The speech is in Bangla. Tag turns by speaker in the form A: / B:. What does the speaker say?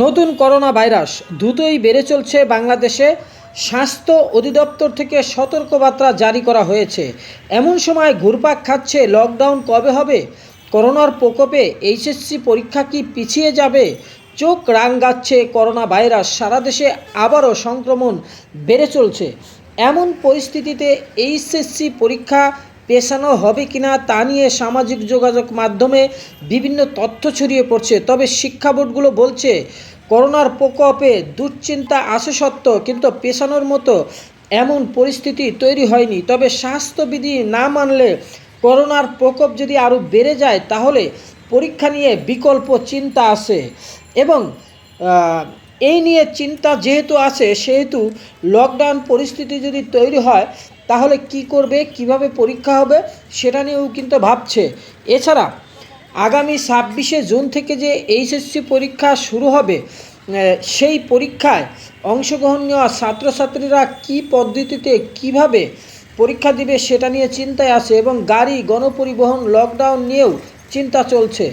A: নতুন করোনা ভাইরাস দ্রুতই বেড়ে চলছে বাংলাদেশে। স্বাস্থ্য অধিদপ্তর থেকে সতর্কবার্তা জারি করা হয়েছে। এমন সময় ঘুরপাক খাচ্ছে, লকডাউন কবে হবে? করোনার প্রকোপে এইচএসসি পরীক্ষা কি পিছিয়ে যাবে? চোখ রাঙাচ্ছে করোনা ভাইরাস, সারা দেশে আবারও সংক্রমণ বেড়ে চলছে। এমন পরিস্থিতিতে এইচএসসি পরীক্ষা পেছানো হবে কিনা তা নিয়ে সামাজিক যোগাযোগ মাধ্যমে বিভিন্ন তথ্য ছড়িয়ে পড়ছে। তবে শিক্ষা বোর্ডগুলো বলছে, করোনার প্রকোপে দুশ্চিন্তা আসে সত্ত্বেও, কিন্তু পেশানোর মতো এমন পরিস্থিতি তৈরি হয়নি। তবে স্বাস্থ্যবিধি না মানলে করোনার প্রকোপ যদি আরও বেড়ে যায়, তাহলে পরীক্ষা নিয়ে বিকল্প চিন্তা আছে এবং এই নিয়ে চিন্তা যেহেতু আছে, সেহেতু লকডাউন পরিস্থিতি যদি তৈরি হয়, তাহলে কি করবে, কীভাবে পরীক্ষা হবে, সেটা নিয়েও কিন্তু ভাবছে। এছাড়া আগামী ছাব্বিশে জুন থেকে যে এইচএসসি পরীক্ষা শুরু হবে সেই পরীক্ষায় অংশগ্রহণ নেওয়া ছাত্রছাত্রীরা কী পদ্ধতিতে কীভাবে পরীক্ষা দিবে সেটা নিয়ে চিন্তায় আছে এবং গাড়ি গণপরিবহন লকডাউন নিয়েও চিন্তা চলছে।